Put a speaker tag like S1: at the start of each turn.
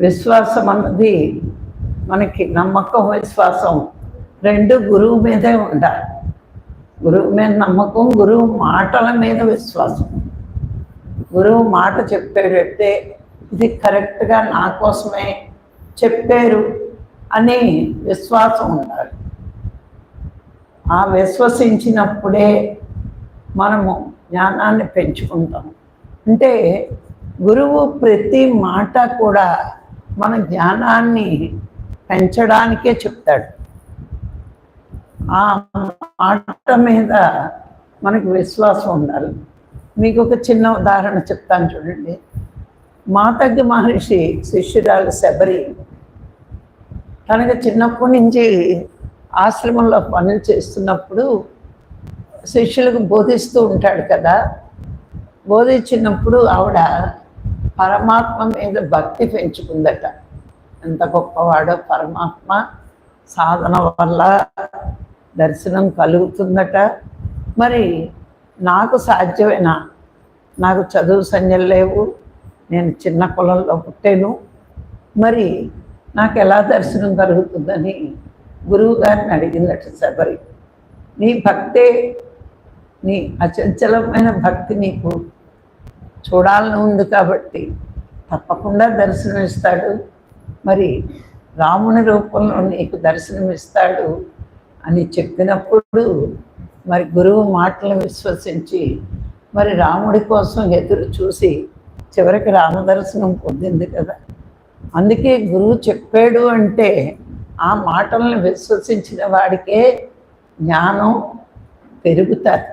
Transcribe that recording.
S1: విశ్వాసం అన్నది మనకి నమ్మకం విశ్వాసం. రెండు గురువు మీదే ఉండాలి. గురువు మీద నమ్మకం గురువు మాటల మీద విశ్వాసం. గురువు మాట చెప్పాడంటే ఇది కరెక్ట్గా నా కోసమే చెప్పారు అని విశ్వాసం ఉండాలి. ఆ విశ్వసించినప్పుడే మనము జ్ఞానాన్ని పెంచుకుంటాం. అంటే గురువు ప్రతి మాట కూడా మన జ్ఞానాన్ని పెంచడానికే చెప్తాడు. ఆ మాట మీద మనకు విశ్వాసం ఉండాలి. మీకు ఒక చిన్న ఉదాహరణ చెప్తాను చూడండి. మాతగ్గి మహర్షి శిష్యురాలు శబరి తనకు చిన్నప్పటి నుంచి ఆశ్రమంలో పనులు చేస్తున్నప్పుడు శిష్యులకు బోధిస్తూ ఉంటాడు కదా. బోధించినప్పుడు ఆవిడ పరమాత్మ మీద భక్తి పెంచుకుందట. ఎంత గొప్పవాడో పరమాత్మ సాధన వల్ల దర్శనం కలుగుతుందట. మరి నాకు సాధ్యమేనా నాకు చదువు సంజలు లేవు నేను చిన్న కులంలో పుట్టాను. మరి నాకు ఎలా దర్శనం కలుగుతుందని గురువు గారిని అడిగిందట శబరి. నీ భక్తే నీ అచంచలమైన భక్తి నీకు చూడాలని ఉంది కాబట్టి తప్పకుండా దర్శనం ఇస్తాడు మరి రాముని రూపంలో నీకు దర్శనం ఇస్తాడు అని చెప్పినప్పుడు మరి గురువు మాటలు విశ్వసించి మరి రాముడి కోసం ఎదురు చూసి చివరికి రామదర్శనం పొందింది కదా. అందుకే గురువు చెప్పాడు అంటే ఆ మాటలను విశ్వసించిన వాడికే జ్ఞానం పెరుగుతారు